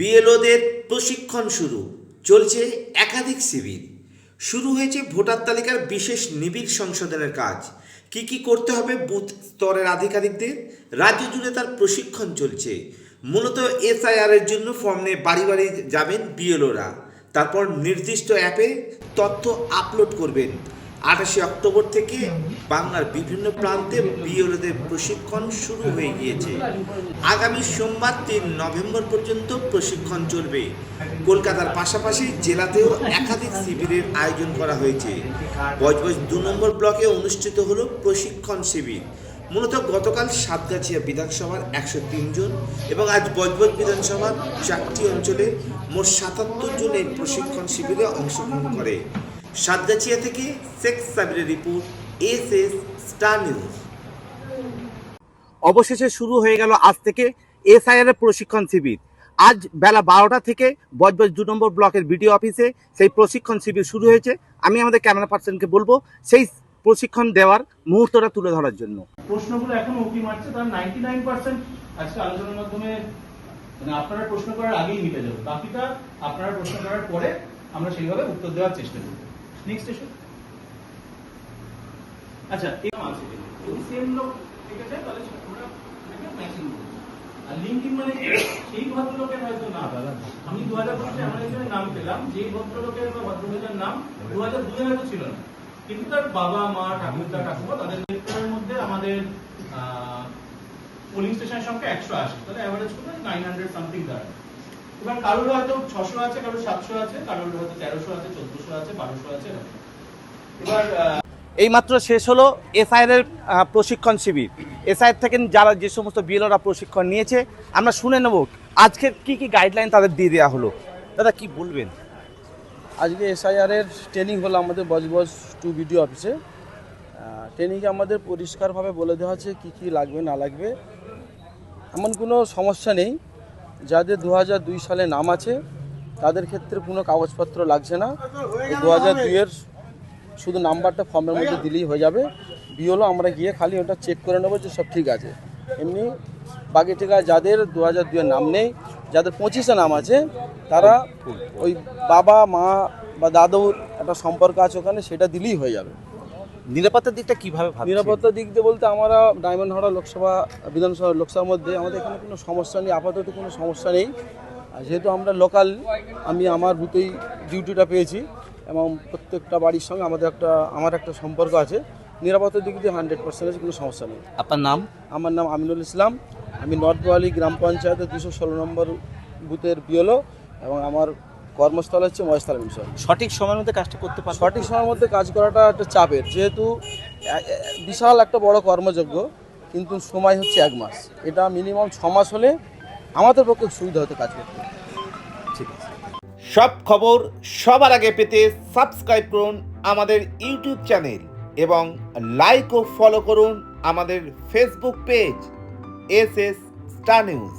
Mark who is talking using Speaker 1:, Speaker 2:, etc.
Speaker 1: বিএলওদের প্রশিক্ষণ শুরু। চলছে একাধিক শিবির। শুরু হয়েছে ভোটার তালিকার বিশেষ নিবিড় সংশোধনের কাজ। কি কি করতে হবে বুথ স্তরের আধিকারিকদের? রাজ্য জুড়ে তার প্রশিক্ষণ চলছে। মূলত এসআইআর এর জন্য ফর্ম নিয়ে বাড়ি বাড়ি যাবেন বিএলওরা। তারপর নির্দিষ্ট অ্যাপে তথ্য আপলোড করবেন। আঠাশে অক্টোবর থেকে বাংলার বিভিন্ন প্রান্তে বিএলওদের প্রশিক্ষণ শুরু হয়ে গিয়েছে। আগামী সোমবার তিন নভেম্বর পর্যন্ত প্রশিক্ষণ চলবে। কলকাতার পাশাপাশি জেলাতেও একাধিক শিবিরের আয়োজন করা হয়েছে। বজবজ দু নম্বর ব্লকে অনুষ্ঠিত হলো প্রশিক্ষণ শিবির। মূলত গতকাল সাতগাছিয়া বিধানসভার একশো জন এবং আজ বজবজ বিধানসভার চারটি অঞ্চলে মোট সাতাত্তর জন এই প্রশিক্ষণ শিবিরে অংশগ্রহণ করে। সাতগাছিয়া থেকে Sheikh সাবিরের report S S star news.
Speaker 2: অবশেষে শুরু হয়ে গেল আজ থেকে এসআইআর এর প্রশিক্ষণ শিবির। আজ বেলা বারোটা থেকে বজবজ দু নম্বর ব্লকের বিডিও অফিসে সেই প্রশিক্ষণ শিবির শুরু হয়েছে। আমি আমাদের ক্যামেরা পার্সনকে বলব সেই প্রশিক্ষণ দেওয়ার মুহূর্তটা তুলে ধরার জন্য।
Speaker 3: প্রশ্নগুলো এখন উঁকি মারছে তার নাইনটি নাইন পার্সেন্ট আজকে আলোচনার মাধ্যমে মানে আপনারা প্রশ্ন করার আগেই মিটে যাবে। বাকিটা আপনারা প্রশ্ন করার পরে আমরা সেইভাবে উত্তর দেওয়ার চেষ্টা করব। নেক্সট এসো আচ্ছা এই আছে যদি সেম লোক থেকে যায় তাহলে আমরা ম্যাচিং করব আর লিঙ্কিং মানে সেই ভদ্রলোকের হয়তো না আমি দু হাজার পঁচিশে এমন একজনের নাম পেলাম যেই ভদ্রলোকের বা ভদ্রলোকের নাম দু হাজার দুই হয়তো ছিল না। কিন্তু তার বাবা মা ঠাকুরদা ঠাকুমা তাদের ইলেকটরের মধ্যে আমাদের পোলিং স্টেশনের সংখ্যা একশো আশি। তাহলে অ্যাভারেজ করে নাইন হান্ড্রেড সামথিং দাঁড়ায়। এবার কারোর হয়তো ছশো আছে কারোর সাতশো আছে কারোর হয়তো তেরোশো আছে চোদ্দশো আছে বারোশো আছে এবার
Speaker 2: এইমাত্র শেষ হলো এসআইআর এর প্রশিক্ষণ শিবির। এসআইআর থেকে যারা যে সমস্ত বিএলওরা প্রশিক্ষণ নিয়েছে আমরা শুনে নেব আজকে কি কি গাইডলাইন তাদের দিয়ে দেওয়া হলো। দাদা কি বলবেন?
Speaker 4: আজকে এসআইআর এর ট্রেনিং হলো আমাদের বজবজ টু বিডিও অফিসে। ট্রেনিংয়ে আমাদের পরিষ্কারভাবে বলে দেওয়া হচ্ছে কী কী লাগবে না লাগবে। এমন কোনো সমস্যা নেই। যাদের দু সালে নাম আছে, তাদের ক্ষেত্রে কোনো কাগজপত্র লাগছে না। দু হাজার দুইয়ের শুধু নাম্বারটা ফর্মের মধ্যে দিলেই হয়ে যাবে। বিওলো আমরা গিয়ে খালি ওটা চেক করে নেব যে সব ঠিক আছে। এমনি বাকি টিকা যাদের দু হাজার দুইয়ের নাম নেই, যাদের পঁচিশে নাম আছে, তারা ওই বাবা, মা বা দাদুর একটা সম্পর্ক আছে ওখানে, সেটা দিলেই হয়ে যাবে।
Speaker 2: নিরাপত্তার দিকটা কীভাবে ভাবছেন?
Speaker 4: নিরাপত্তার দিক দিয়ে বলতে আমরা ডায়মন্ড হাওড়া লোকসভা বিধানসভা লোকসভার মধ্যে আমাদের এখানে কোনো সমস্যা নেই আপাতত কোনো সমস্যা নেই। যেহেতু আমরা লোকাল আমি আমার বুথেই ডিউটিটা পেয়েছি এবং প্রত্যেকটা বাড়ির সঙ্গে আমাদের একটা আমার একটা সম্পর্ক আছে। নিরাপত্তার দিক দিয়ে হান্ড্রেড পার্সেন্টেজ কোনো সমস্যা নেই।
Speaker 2: আপনার নাম?
Speaker 4: আমার নাম আমিনুল ইসলাম। আমি নর্থ গোয়ালি গ্রাম পঞ্চায়েতের দুশো ষোলো নম্বর বুথের বিওলো এবং আমার কর্মস্থল হচ্ছে মহেশতলা মিশন
Speaker 2: সঠিক সময়ের মধ্যে কাজটা করতে পারবেন
Speaker 4: সঠিক সময়ের মধ্যে কাজ করাটা একটা চাপের। যেহেতু বিশাল একটা বড় কর্মযোগ্য কিন্তু সময় হচ্ছে এক মাস। এটা মিনিমাম ছ মাস হলে আমাদের পক্ষে সুবিধা হতে কাজ করতে।
Speaker 2: ঠিক আছে।
Speaker 1: সব খবর সবার আগে পেতে সাবস্ক্রাইব করুন আমাদের ইউটিউব চ্যানেল এবং লাইক ও ফলো করুন আমাদের Facebook page S S star news.